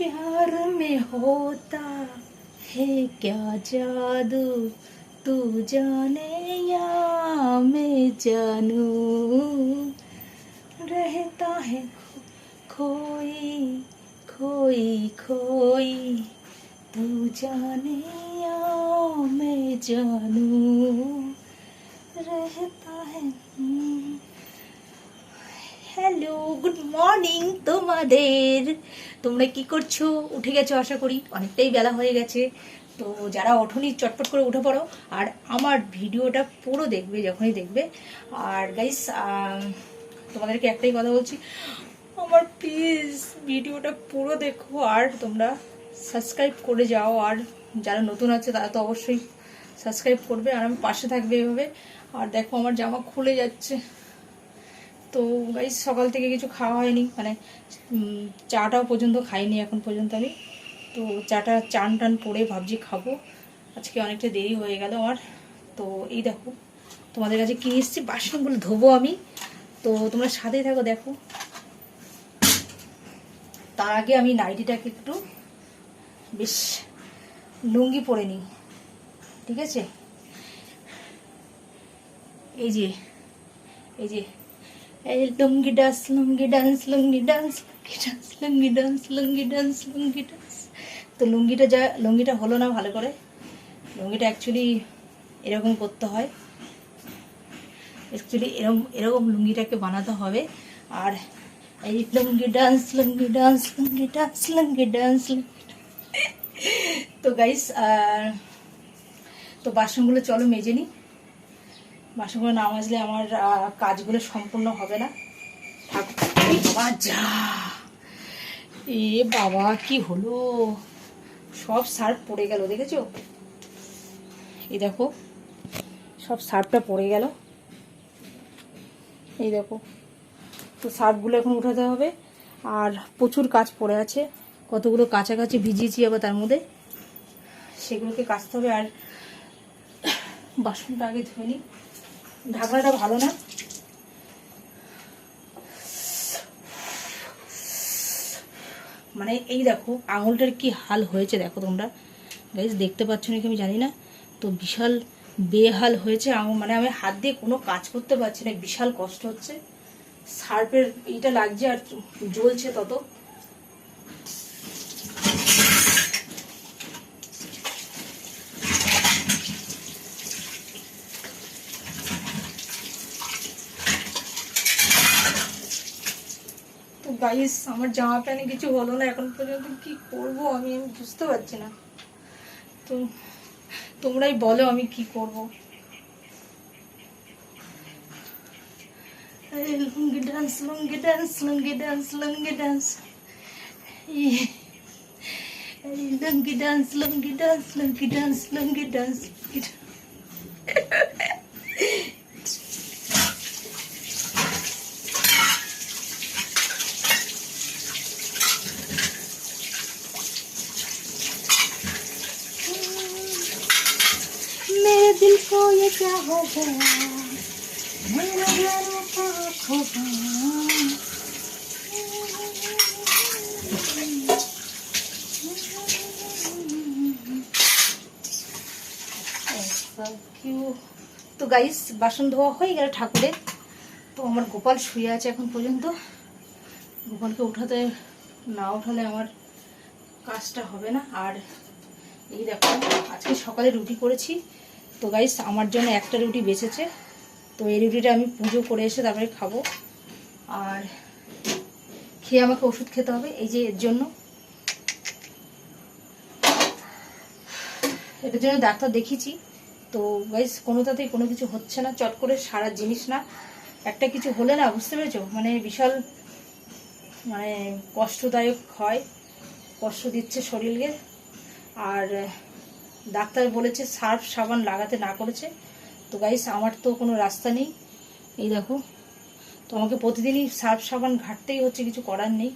प्यार में होता है क्या जादू? तू जाने या मैं जानू? रहता है खोई खोई खोई। तू जाने या मैं जानू? रहता है हम्म। হ্যালো গুড মর্নিং তোমাদের। তোমরা কি করছ? উঠে গেছো আশা করি, অনেকটাই বেলা হয়ে গেছে। তো যারা ওঠনি, চটপট করে উঠে পড়ো। আর আমার ভিডিওটা পুরো দেখবে, যখনই দেখবে। আর গাইস তোমাদেরকে একটাই কথা বলছি, আমার প্লিজ ভিডিওটা পুরো দেখো। আর তোমরা সাবস্ক্রাইব করে যাও। আর যারা নতুন আছে, তারা তো অবশ্যই সাবস্ক্রাইব করবে। আর আমি পাশে থাকবে এভাবে। আর দেখো, আমার জামা খুলে যাচ্ছে। তো গাইজ সকাল থেকে কিছু খাওয়া হয়নি মানে চাটাও পর্যন্ত খাইনি এখন পর্যন্ত আমি। তো চাটা চান টান পরে ভাবছি খাব। আজকে অনেকটা দেরি হয়ে গেল আমার তো এই দেখো, তোমাদের কাছে কি এসছি, বাসনগুলো ধোবো আমি। তো তোমরা সাথেই থাকো, দেখো। তার আগে আমি নাইটিটাকে একটু বেশ লুঙ্গি পরে নিই, ঠিক আছে? এই যে এই যে এই lungi dance lungi dance lungi dance lungi dance lungi dance lungi dance lungi dance তো লুঙ্গিটা যা, লুঙ্গিটা হলো না ভালো করে। লুঙ্গিটা অ্যাকচুয়ালি এরকম করতে হয়। অ্যাকচুয়ালি এরকম এরকম লুঙ্গিটাকে বানাতে হবে। আর এই lungi dance lungi dance lungi dance lungi dance তো গাইস আর তো বাসনগুলো চলো মেজে নিই বাসনগুলো না মাজলে আমার কাজগুলো সম্পূর্ণ হবে না। যা। এ বাবা, কি হলো? সব সার্ফ পড়ে গেল, দেখেছ? এই দেখো, সব সার্ফটা পড়ে গেল। এই দেখো, তো সার্ফগুলো এখন উঠাতে হবে। আর প্রচুর কাজ পড়ে আছে, কতগুলো কাছাকাছি ভিজিয়েছি আবার তার মধ্যে। সেগুলোকে কাচতে হবে, আর বাসনটা আগে ধুয়ে নিই। ঢাকনাটা ভালো না? মানে এই দেখো, আঙুলটার কি হাল হয়েছে দেখো তোমরা। গাইজ দেখতে পাচ্ছ নাকি আমি জানি না। তো বিশাল বেহাল হয়েছে আঙুল। মানে আমি হাত দিয়ে কোনো কাজ করতে পারছি না, বিশাল কষ্ট হচ্ছে। সার্ফের এইটা লাগছে আর জ্বলছে তত। গাইস আমার জামা প্যান্টে কিছু হলো না, এখন পর্যন্ত কি করব আমি? আমি বুঝতে পারছি না। তো তোমরাই বলো আমি কি করব। আরে lungi dance lungi dance lungi dance lungi dance lungi dance lungi dance lungi dance lungi dance मेरे दिल को ये क्या हो गया मेरा यारों का खो गया তো গাইস বাসন ধোয়া হয়ে গেল ঠাকুরের তো আমার গোপাল শুয়ে আছে এখন পর্যন্ত গোপালকে উঠাতে না উঠালে আমার কাজটা হবে না আর এই দেখো আজকে সকালে রুটি করেছি তো গাইস আমার জন্য একটা রুটি বেঁচেছে। তো এই রুটিটা আমি পুজো করে এসে তারপরে খাব। আর খেয়ে আমাকে ওষুধ খেতে হবে, এই যে এর জন্য। এটার জন্য ডাক্তার দেখিয়েছি। তো গাইস কোনোটাতেই কোনো কিছু হচ্ছে না, চট করে সারা জিনিস না। একটা কিছু হলে না, বুঝতে পেরেছ? মানে বিশাল মানে কষ্টদায়ক হয়। কষ্ট দিচ্ছে শরীরকে। আর ডাক্তার বলেছে সার্ফ সাবান লাগাতে না করেছে। তো গাইস আমার তো কোনো রাস্তা নেই। এই দেখো তো আমাকে প্রতিদিনই সার্ফ সাবান ঘাটতেই হচ্ছে, কিছু করার নেই।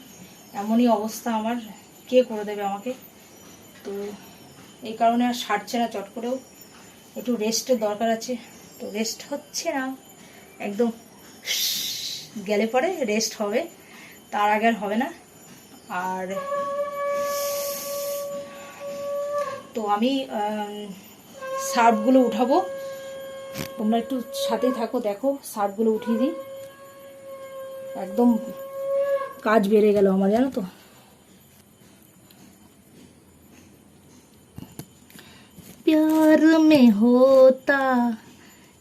এমনই অবস্থা আমার। কে করে দেবে আমাকে? তো এই কারণে আর সারছে না চট করেও। একটু রেস্টের দরকার আছে। তো রেস্ট হচ্ছে না। একদম গেলে পরে রেস্ট হবে। তার আগে আর হবে না। আর তো আমি শার্টগুলো উঠাবো তোমরা একটু সাথে থাকো দেখো শার্টগুলো উঠিয়ে দিই একদম কাজ বেড়ে গেল আমার জানো তো प्यार में होता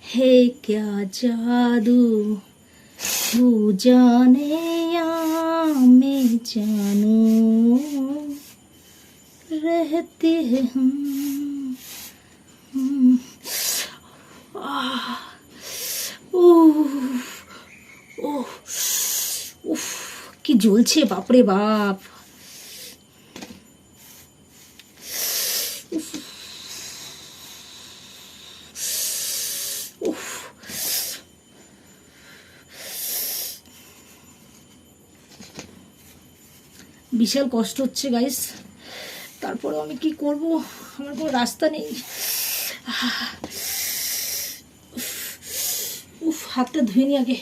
है क्या जादू तू जाने या मैं जानू रहते हैं हम हम- आह, উফ, উফ, উফ, কি জ্বলছে বাপরে বাপ বিশাল কষ্ট হচ্ছে গাইস তারপরে আমি কি করব? আমার কোনো রাস্তা নেই। উফ হাতটা ধুয়ে নি আগে।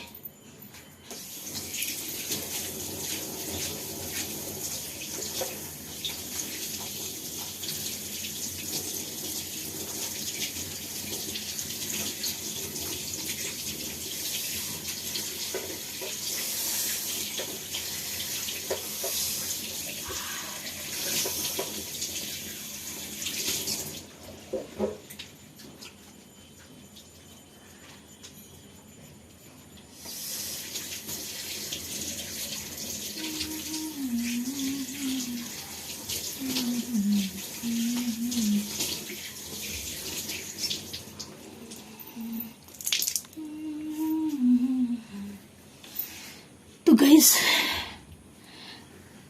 প্লিজ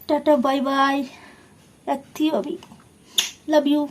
টাটা বাই বাই রাখতে হবে লাভ ইউ